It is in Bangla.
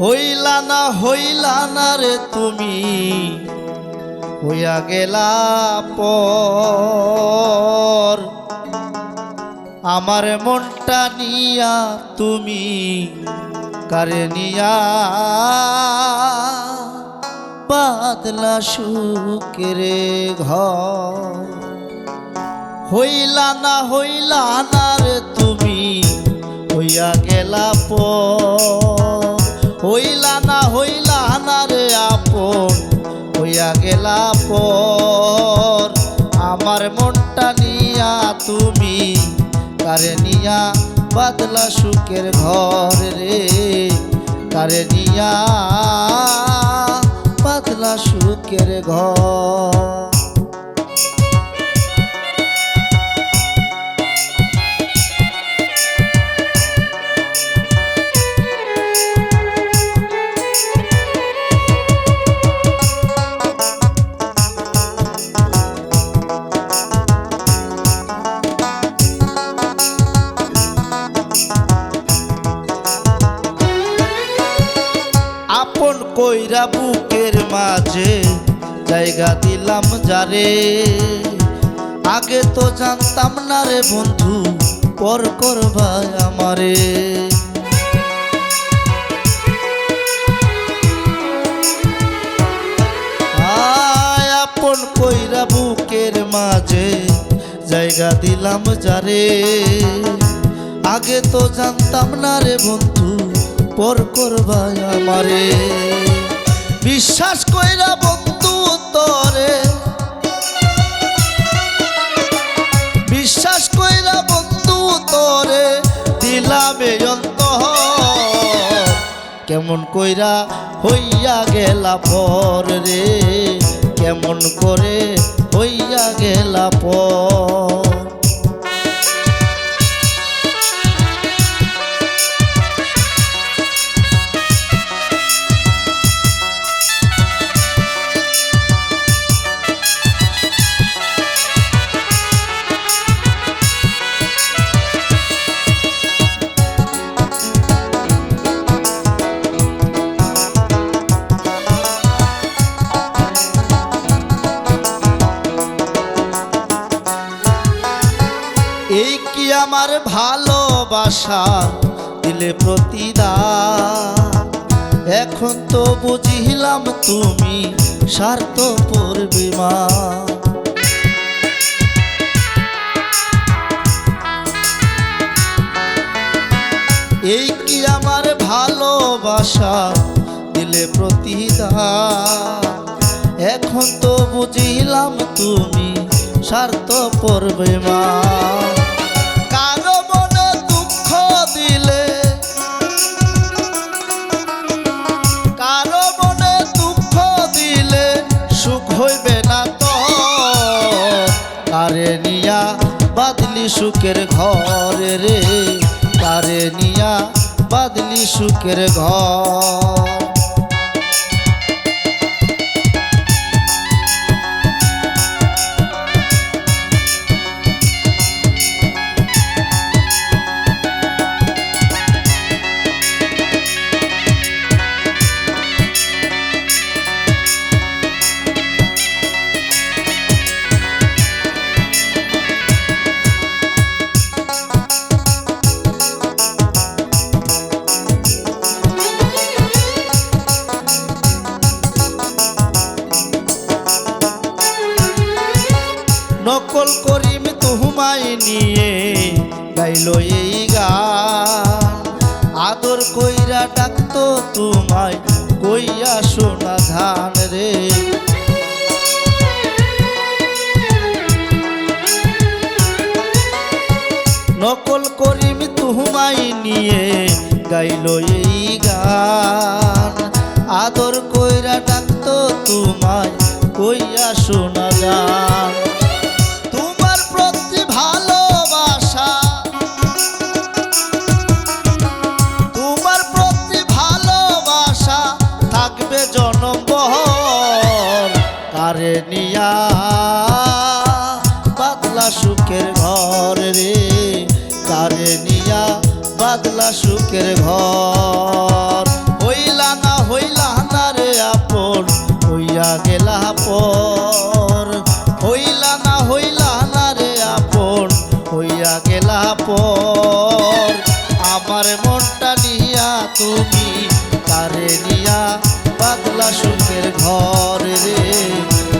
হইলা না হইলা না রে তুমি, হইয়া গেলা পর। আমার মনটা নিয়া তুমি, কারে নিয়া বাদলা সুকেরে ঘর। হইলা না হইলা না রে তুমি, হইয়া গেলা পর। হইলা না হইলা না রে আপন, হইয়া গেলা পর। আমার মনটা নিয়া তুমি, কারে নিয়া বাদলা সুখের ঘর রে? কারে নিয়া বাদলা সুখের ঘর? কইরা বুকের মাঝে জায়গা দিলাম যারে। আগে তো জানতাম না রে বন্ধু, পর করবাই আমারে। আপন কইরা বুকের মাঝে জায়গা দিলাম যারে। আগে তো জানতাম না রে বন্ধু, পর করবাই আমারে। বিশ্বাস কইরা বন্ধু তরে। বিশ্বাস কইরা বন্ধু তরে, দিলামে অন্ত। কেমন কইরা হইয়া গেলা পর রে, কেমন করে হইয়া গেলা পর আমার ভালোবাসা দিলে প্রতিদান এখন তো বুঝিলাম তুমি স্বার্থ মা এই কি আমার ভালোবাসা দিলে প্রতিদান এখন তো বুঝিলাম তুমি স্বার্থ পড়বে মা সুখের ঘর রে তারে নিয়া বাদলি সুখের ঘর। করিম তুহুমাই নিয়ে গাইল এই গান। আদর কইরা ডাকতো তোমায়, কইয়া সোনা ধান রে। নকল করিম তুহুমাই নিয়ে গাইল এই গান। আদর কইরা ডাকতো তোমায়, কইয়া শোনা গান ঘরে নিয়া, বাদলা সুখের ঘর রে কারে নিয়া, বাদলা সুখের ঘর। হইলা না হইলা না রে আপন, হইয়া গেলা পর। হইলা না হইলা না রে আপন, হইয়া গেলা পর। আমার মনটা নিয়া তুমি কারে নিয়া পাতলা সুখের ঘর রে।